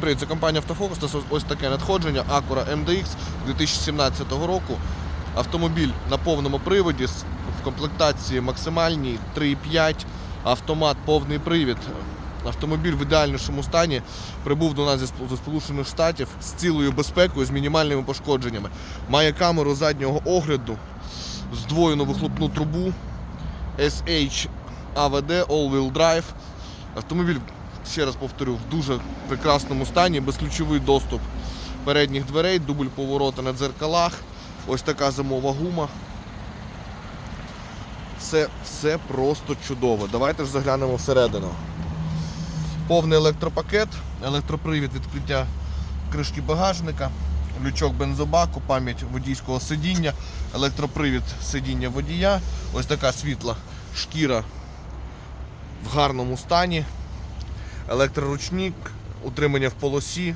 Привіт, це компанія Автофокус. Це ось таке надходження Acura MDX 2017 року. Автомобіль на повному приводі в комплектації максимальній 3,5, автомат, повний привід. Автомобіль в ідеальнішому стані прибув до нас зі Сп- зі Сполучених Штатів з цілою безпекою, з мінімальними пошкодженнями. Має камеру заднього огляду, здвоєну вихлопну трубу, SH AVD All-Wheel Drive. Автомобіль, ще раз повторю, в дуже прекрасному стані, безключовий доступ передніх дверей, дубль поворота на дзеркалах, ось така зимова гума. Все, все просто чудово. Давайте ж заглянемо всередину. Повний електропакет, електропривід відкриття кришки багажника, лючок бензобаку, пам'ять водійського сидіння, електропривід сидіння водія, ось така світла шкіра в гарному стані, електроручник, утримання в полосі,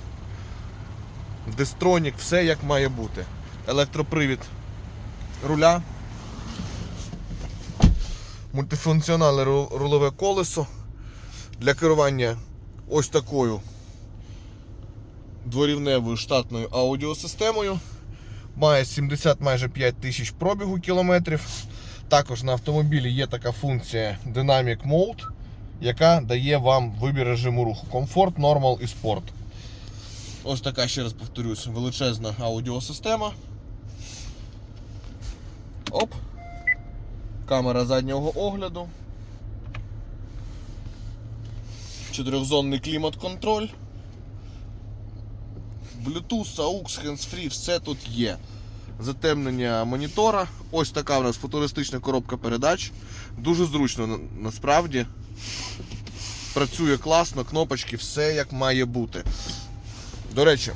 дистронік, все як має бути. Електропривід руля, мультифункціональне ру- рулове колесо для керування ось такою дворівневою штатною аудіосистемою. Має 70 майже 5 тисяч пробігу кілометрів. Також на автомобілі є така функція Dynamic Mode, яка дає вам вибір режиму руху Комфорт, Normal і Sport. Ось така, ще раз повторюсь, величезна аудіосистема. Оп. Камера заднього огляду. Чотирьохзонний клімат-контроль. Bluetooth, AUX, hands-free, все тут є. Затемнення монітора. Ось така в нас футуристична коробка передач. Дуже зручно насправді. Працює класно, кнопочки, все як має бути. До речі,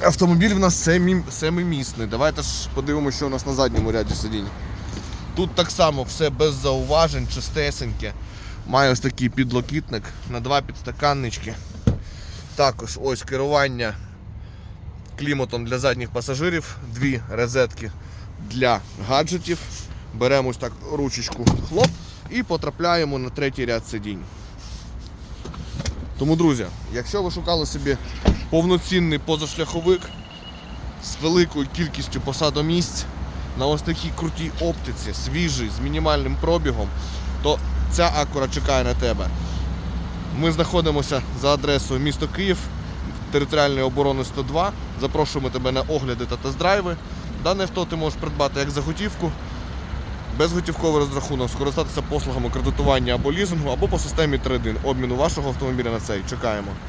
автомобіль в нас семимісний. Давайте ж подивимося, що у нас на задньому ряді сидінь. Тут так само все без зауважень, чистесеньке. Має ось такий підлокітник на два підстаканнички. Також ось керування кліматом для задніх пасажирів, дві розетки для гаджетів. Беремо ось так ручечку хлоп і потрапляємо на третій ряд сидінь. Тому, друзі, якщо ви шукали собі повноцінний позашляховик з великою кількістю посадомісць на ось такій крутій оптиці, свіжий, з мінімальним пробігом, то ця акура чекає на тебе. Ми знаходимося за адресою місто Київ, територіальної оборони 102. Запрошуємо тебе на огляди та тест-драйви. Дане авто ти можеш придбати як за готівку, безготівковий розрахунок, скористатися послугами кредитування або лізингу, або по системі 3.1 обміну вашого автомобіля на цей. Чекаємо.